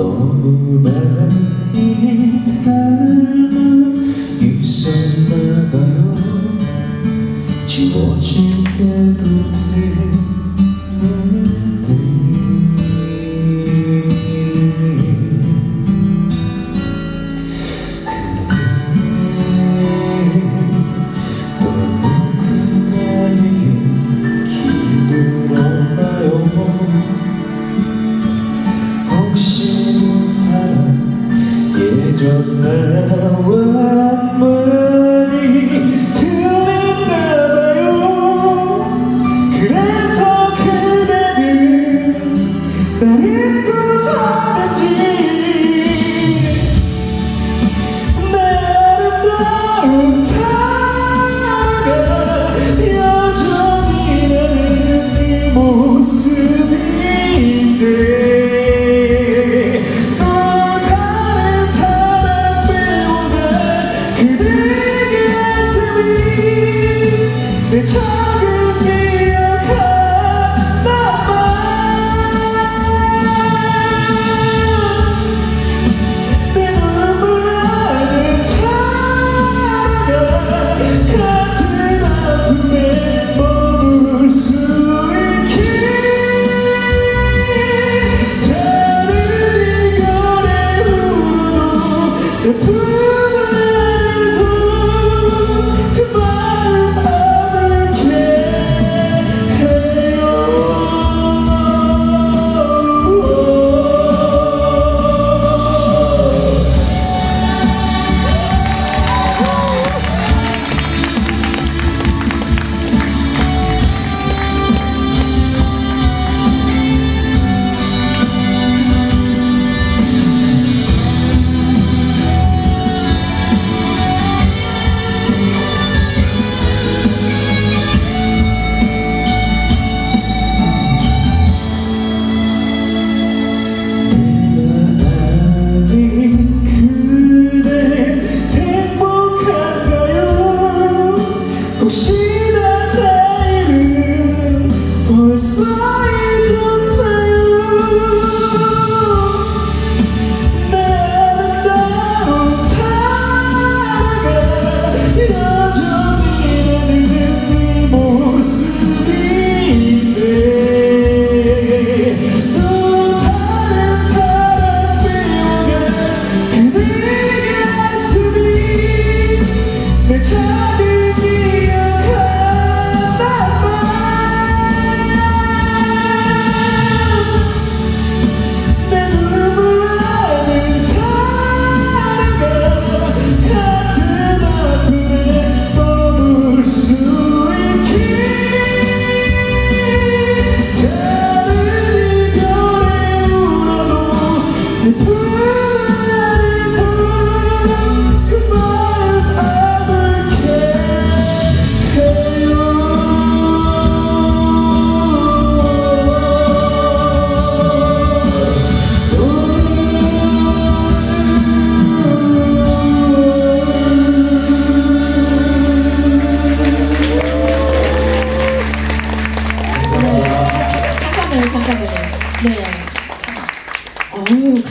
너무 많이 닮아 있었나봐요. 지워질 때도 되 예전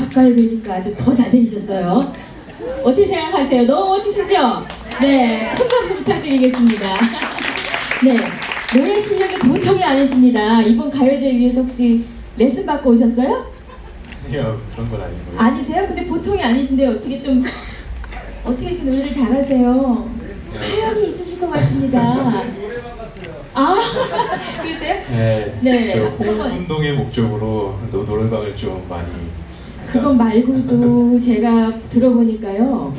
가까이 보니까 아주 더 잘생기셨어요. 어떻게 생각하세요? 너무 멋지시죠? 네, 큰 박수 부탁드리겠습니다. 네, 노래 실력이 보통이 아니십니다. 이번 가요제 위해서 혹시 레슨 받고 오셨어요? 아니요 그런 건 아니고요 아니세요? 근데 보통이 아니신데 어떻게 좀 어떻게 이렇게 노래를 잘하세요? 사연이 있으실 것 같습니다. 아, 그러세요? 네, 네. 저 호흡 운동의 목적으로 노, 노래방을 좀 많이 그건 말고도 제가 들어보니까요.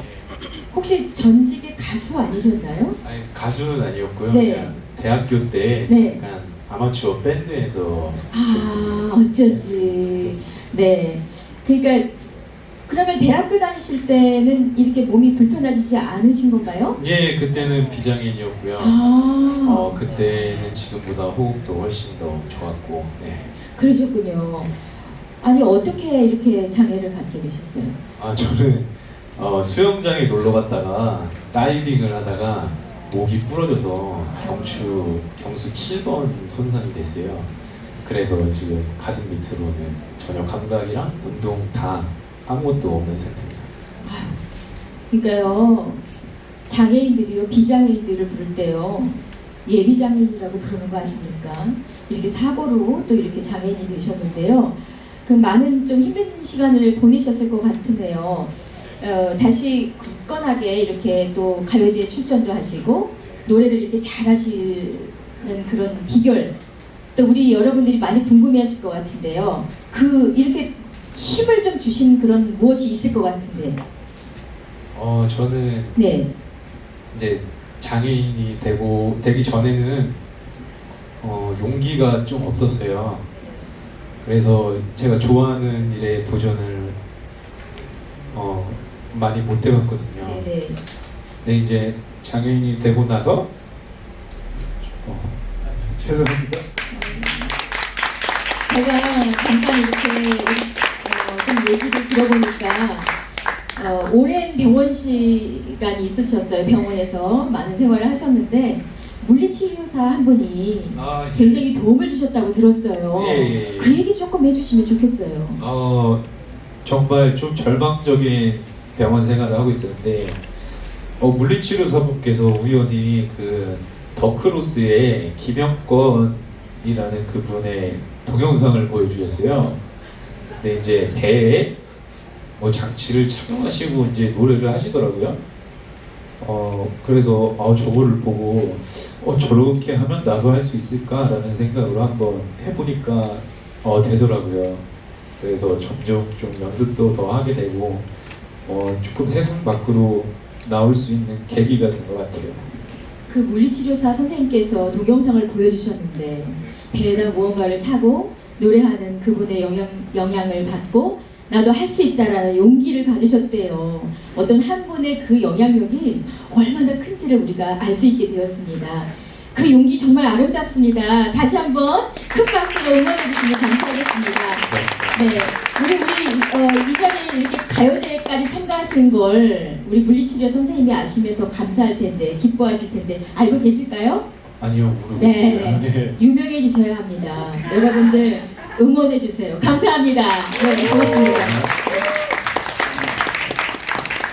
혹시 전직의 가수 아니셨나요? 아니 가수는 아니었고요. 네. 그냥 대학교 때 네. 약간 아마추어 밴드에서 아, 어쩌지. 네. 그러니까 그러면 대학교 다니실 때는 이렇게 몸이 불편하시지 않으신 건가요? 예 그때는 비장애인이었고요. 아, 어 그때는 지금보다 호흡도 훨씬 더 좋았고 네. 그러셨군요. 아니 어떻게 이렇게 장애를 갖게 되셨어요? 아 저는 어, 수영장에 놀러 갔다가 다이빙을 하다가 목이 부러져서 경추 경수 7번 손상이 됐어요. 그래서 지금 가슴 밑으로는 전혀 감각이랑 운동 다 아무것도 없는 상태입니다. 그러니까요 장애인들이요 비장애인들을 부를 때요 예비 장애인이라고 부르는 거 아십니까? 이렇게 사고로 또 이렇게 장애인이 되셨는데요. 그 많은 좀 힘든 시간을 보내셨을 것 같은데요. 어, 다시 굳건하게 이렇게 또 가요제에 출전도 하시고 노래를 이렇게 잘하시는 그런 비결 또 우리 여러분들이 많이 궁금해하실 것 같은데요. 그 이렇게 힘을 좀 주신 그런 무엇이 있을 것 같은데. 어 저는 네. 이제 장애인이 되고 되기 전에는 어, 용기가 좀 없었어요. 그래서 제가 좋아하는 일에 도전을 어, 많이 못 해봤거든요. 네네. 근데 이제 장애인이 되고 나서 어, 죄송합니다. 제가 잠깐 이렇게 어, 좀 얘기를 들어보니까 어, 오랜 병원 시간이 있으셨어요. 병원에서 많은 생활을 하셨는데 물리치료사 한 분이 아, 예. 굉장히 도움을 주셨다고 들었어요. 예, 예, 예. 그 얘기 조금 해주시면 좋겠어요. 어, 정말 좀 절망적인 병원 생활을 하고 있었는데 어, 물리치료사분께서 우연히 그 더크로스의 김영권이라는 그분의 동영상을 보여주셨어요. 근데 이제 배에 뭐 장치를 착용하시고 이제 노래를 하시더라고요. 어 그래서 아 저거를 보고 어 저렇게 하면 나도 할 수 있을까라는 생각으로 한번 해보니까 어 되더라고요. 그래서 점점 좀 연습도 더 하게 되고 어 조금 세상 밖으로 나올 수 있는 계기가 된 것 같아요. 그 물리치료사 선생님께서 동영상을 보여주셨는데 배에다 무언가를 차고 노래하는 그분의 영향, 영향을 받고 나도 할 수 있다라는 용기를 가지셨대요. 어떤 한 분의 그 영향력이 얼마나 큰지를 우리가 알 수 있게 되었습니다. 그 용기 정말 아름답습니다. 다시 한번 큰 박수로 응원해 주시면 감사하겠습니다. 네, 우리 우리 어, 이전에 이렇게 가요제까지 참가하시는 걸 우리 물리치료 선생님이 아시면 더 감사할 텐데 기뻐하실 텐데 알고 계실까요? 아니요 모르겠어요. 네, 유명해지셔야 합니다. 여러분들 응원해 주세요. 감사합니다. 네, 고맙습니다.